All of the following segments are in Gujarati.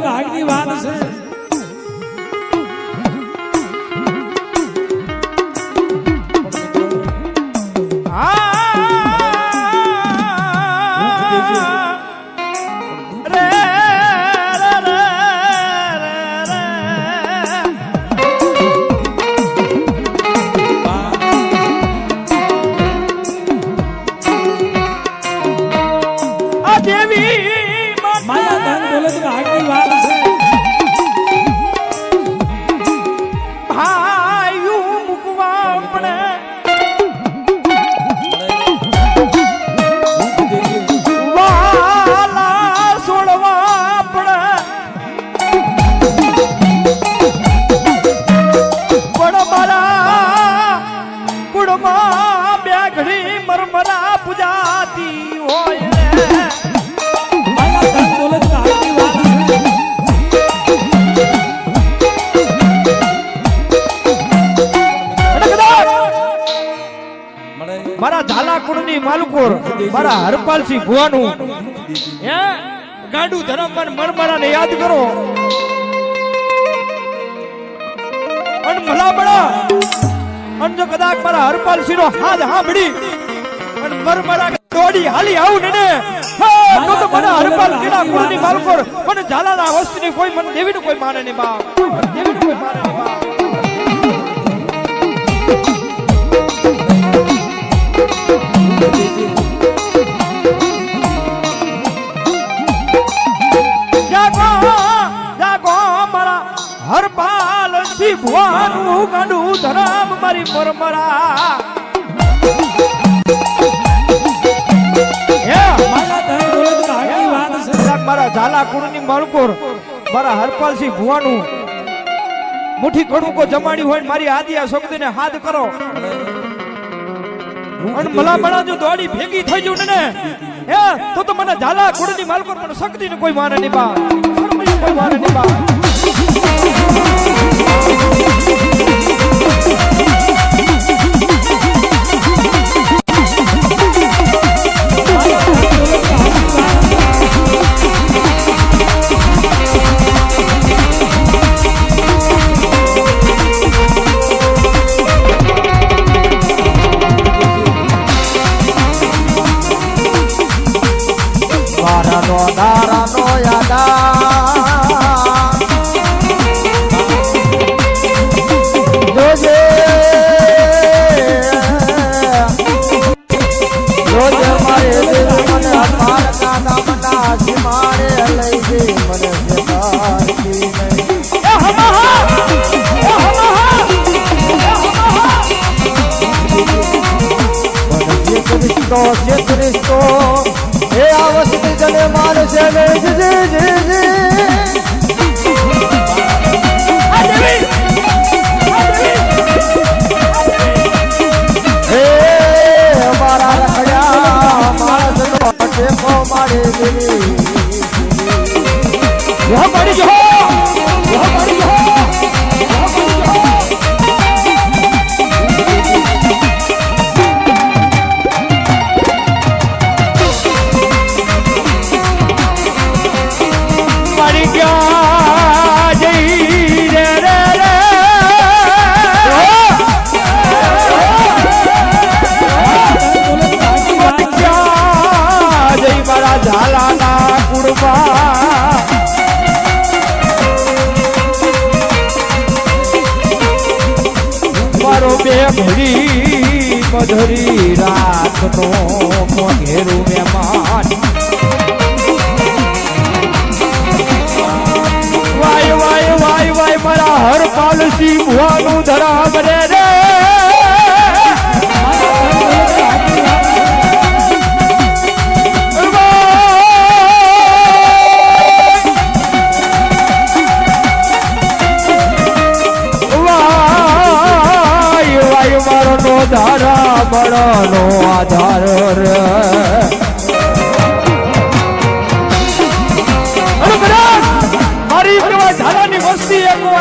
ભાગની વાત છે. માલકોર મારા હરપાલસિંહ ભુવાનું. હે? ગાંડુ ધરમન મરમરાને યાદ કરો. અન ભલા ભલા અને જો કદાચ મારા હરપાલસિંહ નો હાથ હાંભળી, અને મરમરા દોડી હાલી આવું ને તો તો મને હરપાલ કિલા કુળની માલકોર મને ઝાલાના વસ્તીની કોઈ મને, દેવીનું કોઈ માને નહીં બાપ. દેવીનું કોઈ માને નહીં બા ભુવાનું ગાંડું ધરામ મારી પરમરા મારા ઝાલા કુળની માલકોર મારા હરપાલસિંહ ભુવાનું મુઠ્ઠી કડુકો જમાડી હોય ને મારી આદિયા શબ્દને હાથ કરો અને ભલા જો દોડી ભેગી થઈ જવું ને હે તો તો મને ઝાલા કુળની માલકોર પણ શક્તિ ને કોઈ માને નહીં બા કોઈ માને નહીં બા વારાનો દારાનો યાદા ક્રિસ્તો જે ક્રિસ્તો એ આવસ્તી જને મારશે ને જી જી જી આ દેવી આ દેવી હે મારા રખડ્યા માણસનો ટેકો મારી યો પડી જો મારો બે ઘડી મધુરી રાતનો ઘેરું મહેમાન વાય વાય વાય વાય, મારા હર પાલસી ભુવાનું ધરા રે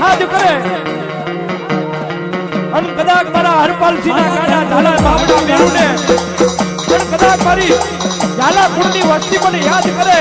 હાથ કરે અને કદાચ મારા હરપાલસિંહ ના ગાડા ઝાલા બાપડા મેરુને અને કદાચ મારી ઝાલા કુળની વસ્તી મને યાદ કરે.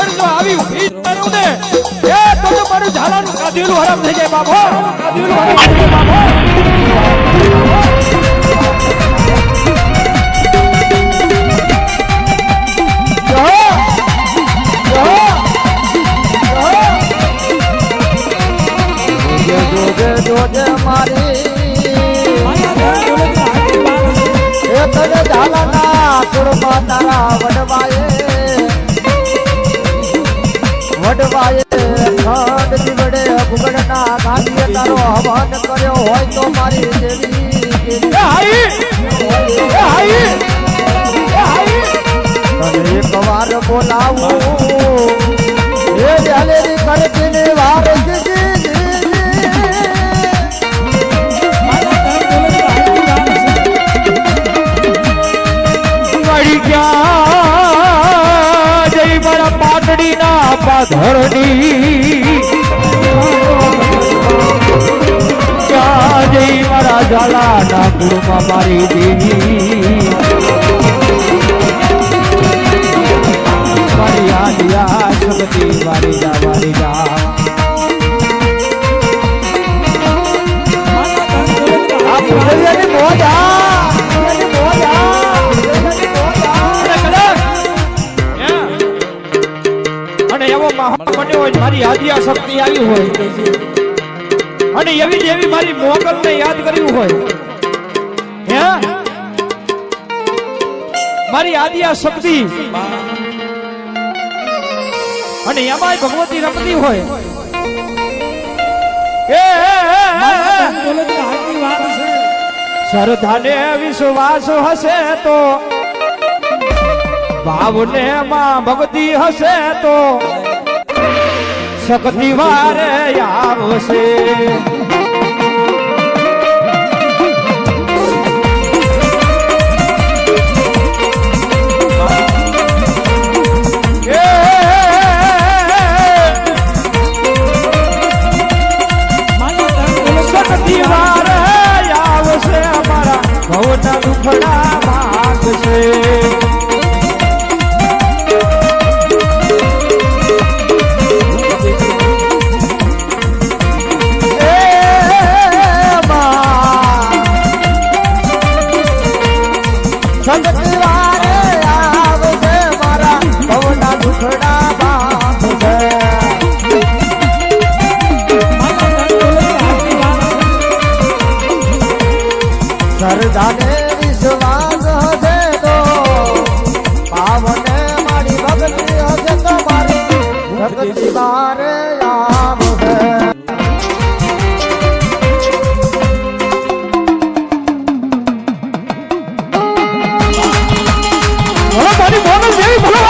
અને જો આવી ભીત તો મારું ઝાલાનું દિલ હરમ થઈ જાય બાપો. હરામ હરમ થઈ જાય બાપો. વડવાએ ખંડ દીવડે ભૂગડના ગાંધીએ તારો હવન કર્યો હોય તો મારી દેવી એક વાર બોલાવું. ક્યાં જય મારા ઝાલાના કુળમાં મારી દેવી. મારી આલિયા સબતી વારી જા અને એવો માહોલ બન્યો હોય મારી આદ્યા શક્તિ આવી હોય. અને એવી જ એવી મારી મોગલ ને યાદ કર્યું હોય. હે? મારી આદ્યા શક્તિ. અને એમાંય ભગવતી રમતી હોય. શ્રદ્ધા શ્રદ્ધાને વિશ્વાસ હશે તો ભાવને માં ભક્તિ હશે તો શક્તિ વારે આવશે. સરદાને વિશ્વાસ હશે તો પાવને મારી ભક્તિ હશે તો મારી વારે આવશે મારી મોગલ જેવી બોલો.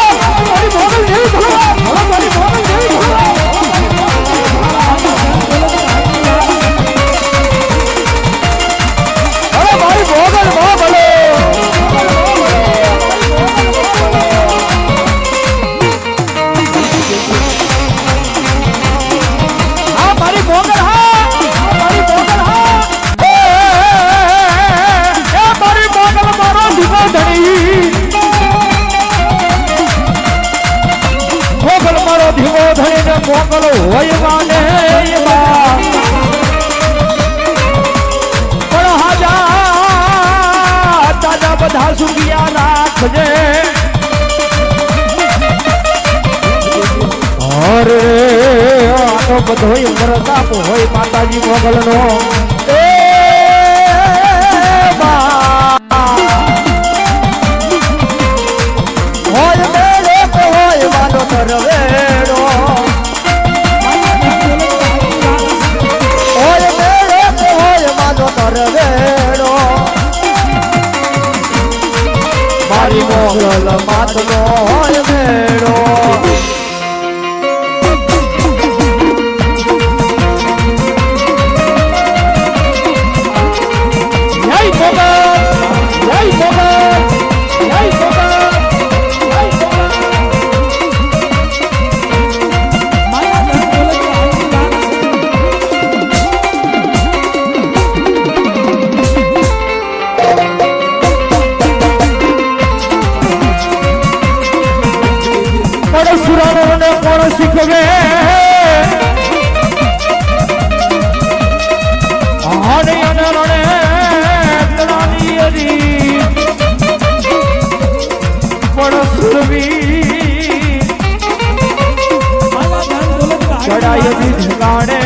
હોય એમાં. પણ હાજા, તાજા બધા સુખિયા રાખજે અરે, આ તો બધોય પ્રતાપ હોય માતાજી મોગલ વડાય દીધું કાણે